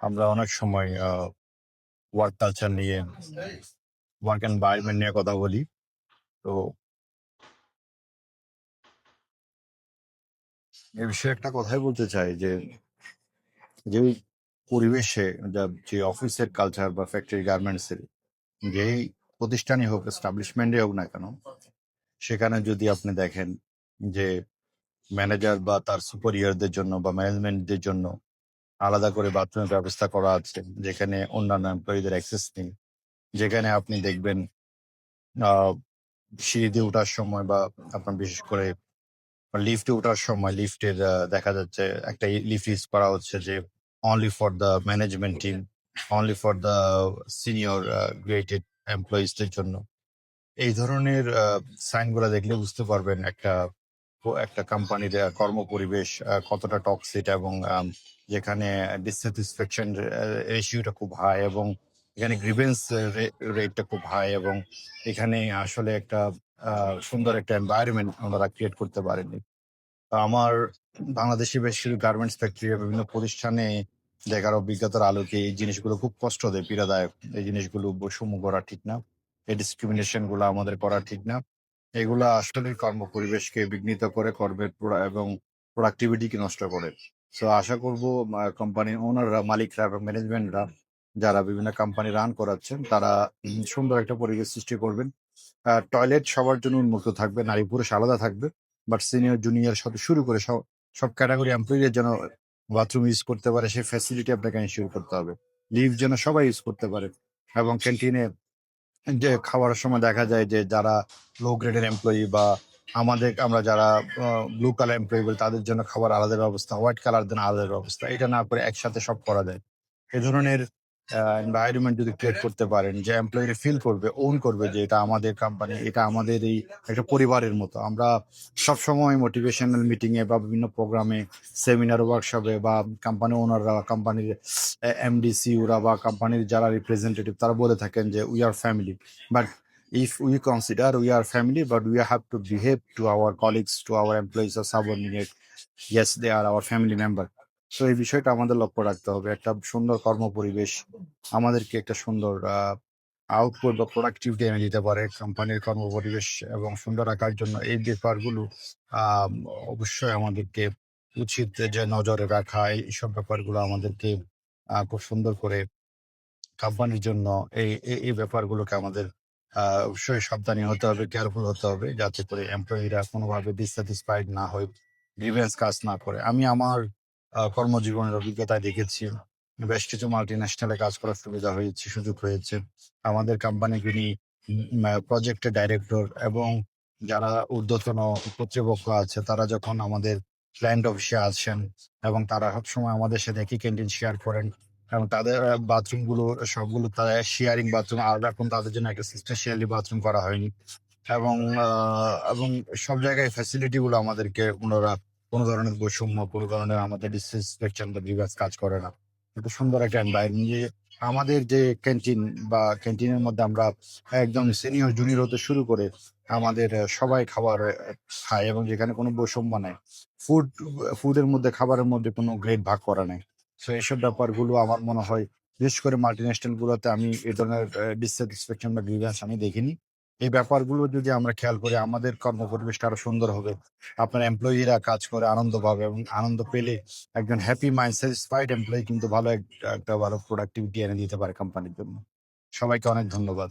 আমরা অনেক সময় ওয়ার্ক কালচার নিয়ে, ওয়ার্ক এনভায়রনমেন্ট নিয়ে কথা বলি। তো এ বিষয়ে একটা কথাই বলতে চাই যে, যেই পরিবেশে যা যে অফিসের কালচার বা ফ্যাক্টরি গার্মেন্টস এর যেই প্রতিষ্ঠানই হোক, এস্টাবলিশমেন্টই হোক না কেন, সেখানে যদি আপনি দেখেন যে ম্যানেজার বা তার সুপিরিয়রদের জন্য বা ম্যানেজমেন্টদের জন্য আলাদা করে বাথরুমের ব্যবস্থা করা আছে, যেখানে অন্যান্য এমপ্লয়িদের অ্যাক্সেস নেই। যেখানে আপনি দেখবেন সিঁড়ি দিয়ে ওঠার সময় বা আপনার বিশেষ করে লিফটে ওঠার সময় লিফটের দেখা যাচ্ছে একটা লিফট ইউজ করা হচ্ছে যে only for the management team, only for the senior graded এমপ্লয়িজদের জন্য। এই ধরনের সাইনগুলা দেখলে বুঝতে পারবেন একটা একটা কোম্পানির কর্ম পরিবেশ কতটা টক্সিক এবং যেখানে ডিসস্যাটিসফ্যাকশন রেশিওটা খুব হাই এবং এখানে গ্রিভেন্স রেটটা খুব হাই এবং এখানে আসলে একটা সুন্দর একটা এনভায়রনমেন্ট ওনারা ক্রিয়েট করতে পারেননি। তো আমার বাংলাদেশে বেশ কিছু গার্মেন্টস ফ্যাক্টরি বিভিন্ন প্রতিষ্ঠানে দেখার অভিজ্ঞতার আলোকে এই জিনিসগুলো খুব কষ্ট দেয়, পীড়াদায়ক। এই জিনিসগুলো বৈষম্য করা ঠিক না। এই ডিসক্রিমিনেশনগুলা আমাদের করা ঠিক না। এগুলা আসলেই কর্মপরিবেশকে বিঘ্নিত করে, কর্মের এবং প্রোডাক্টিভিটিকে নষ্ট করে। সো আশা করব কোম্পানির ওনাররা, মালিকরা এবং ম্যানেজমেন্টরা যারা বিভিন্ন কোম্পানি রান করাচ্ছেন, তারা সুন্দর একটা পরিবেশ সৃষ্টি করবেন। টয়লেট সবার জন্য উন্মুক্ত থাকবে, নারী-পুরুষ আলাদা থাকবে। বাট সিনিয়র, জুনিয়র সাথে শুরু করে সব সব ক্যাটেগরি এমপ্লয়িদের যেন বাথরুম ইউজ করতে পারে, সেই ফ্যাসিলিটি আপনাকে এনশিওর করতে হবে। লিফট যেন সবাই ইউজ করতে পারে এবং ক্যান্টিনে যে খাওয়ার সময় দেখা যায় যে যারা লো গ্রেডের এমপ্লয়ি বা আমাদের আমরা যারা ব্লু কালার এমপ্লয়ি বলি তাদের জন্য খাবার আলাদা ব্যবস্থা, হোয়াইট কালার জন্য আলাদা ব্যবস্থা। এটা না করে একসাথে সব করা যায়। এ ধরনের এনভায়রনমেন্ট যদি ক্রিয়েট করতে পারেন যে এমপ্লয়িরা ফিল করবে, ওন করবে যে এটা আমাদের কোম্পানি, এটা আমাদের এই একটা পরিবারের মতো। আমরা সবসময় মোটিভেশনাল মিটিং এ বা বিভিন্ন প্রোগ্রামে, সেমিনার, ওয়ার্কশপে বা কোম্পানি ওনাররা, কোম্পানির এ এমডি, সিইওরা বা কোম্পানির যারা রিপ্রেজেন্টেটিভ তারা বলে থাকেন যে, "we are family." But if we consider we are family but we have to behave to our colleagues, to our employees or subordinate. Yes, they are our family member. So এই বিষয়টা আমাদের লক্ষ্য রাখতে হবে। একটা সুন্দর কর্মপরিবেশ আমাদেরকে একটা সুন্দর আউটপুট বা প্রোডাক্টিভিটি এনে দিতে পারে। কোম্পানির কর্মপরিবেশ এবং সুন্দর রাখার জন্য এই ব্যাপারগুলো অবশ্যই আমাদেরকে উচিত যে নজরে রাখা। এইসব ব্যাপারগুলো আমাদেরকে খুব সুন্দর করে কোম্পানির জন্য এই এই ব্যাপারগুলোকে আমাদের অবশ্যই সাবধানী হতে হবে, কেয়ারফুল হতে হবে যাতে করে এমপ্লয়িরা কোনোভাবে ডিসস্যাটিসফাইড না হয়ে গ্রিভেন্স কাজ না করে। আমি আমার কর্মজীবনের অভিজ্ঞতায় দেখেছি বেশ কিছু মাল্টিন্যাশনালে কাজ করার সুবিধা হয়েছে, সুযোগ হয়েছে। আমাদের কোম্পানি যিনি প্রজেক্টের ডাইরেক্টর এবং যারা ঊর্ধ্বতন কর্তৃপক্ষ আছে তারা যখন আমাদের ক্লায়েন্ট অফিসে আসেন এবং তারা সবসময় আমাদের সাথে একই ক্যান্টিন শেয়ার করেন এবং তাদের বাথরুমগুলো সবগুলো তারা শেয়ারিং বাথরুম আলাদা এখন তাদের জন্য একটা স্পেশালি বাথরুম করা হয়নি। এবং এবং সব জায়গায় ফ্যাসিলিটি গুলো আমাদেরকে ওনারা কোন ধরনের বৈষম্য, কোন ধরনের আমাদের ডিসরেসপেকশন বা গ্রিভান্স কাজ করে না। একটা সুন্দর একটা এনভায়রনমেন্ট যে আমাদের যে ক্যান্টিন বা ক্যান্টিনের মধ্যে আমরা একদম সিনিয়র, জুনিয়র হতে শুরু করে আমাদের সবাই খাবার খায় এবং যেখানে কোনো বৈষম্য নাই। ফুড ফুডের মধ্যে খাবারের মধ্যে কোনো গ্রেড ভাগ করা নাই। সো এইসব ব্যাপারগুলো আমার মনে হয় বিশেষ করে মাল্টিন্যাশনাল গুলোতে আমি এ ধরনের ডিসস্যাটিসফ্যাকশন বা গ্রিভান্স আমি দেখিনি। এই ব্যাপারগুলো যদি আমরা খেয়াল করি, আমাদের কর্ম পরিবেশটা আরও সুন্দর হবে। আপনার এমপ্লয়িরা কাজ করে, আনন্দ পাবে এবং আনন্দ পেলে একজন হ্যাপি মাইন্ড স্যাটিসফাইড এমপ্লয়ি কিন্তু ভালো একটা ভালো প্রোডাক্টিভিটি এনে দিতে পারে কোম্পানির জন্য। সবাইকে অনেক ধন্যবাদ।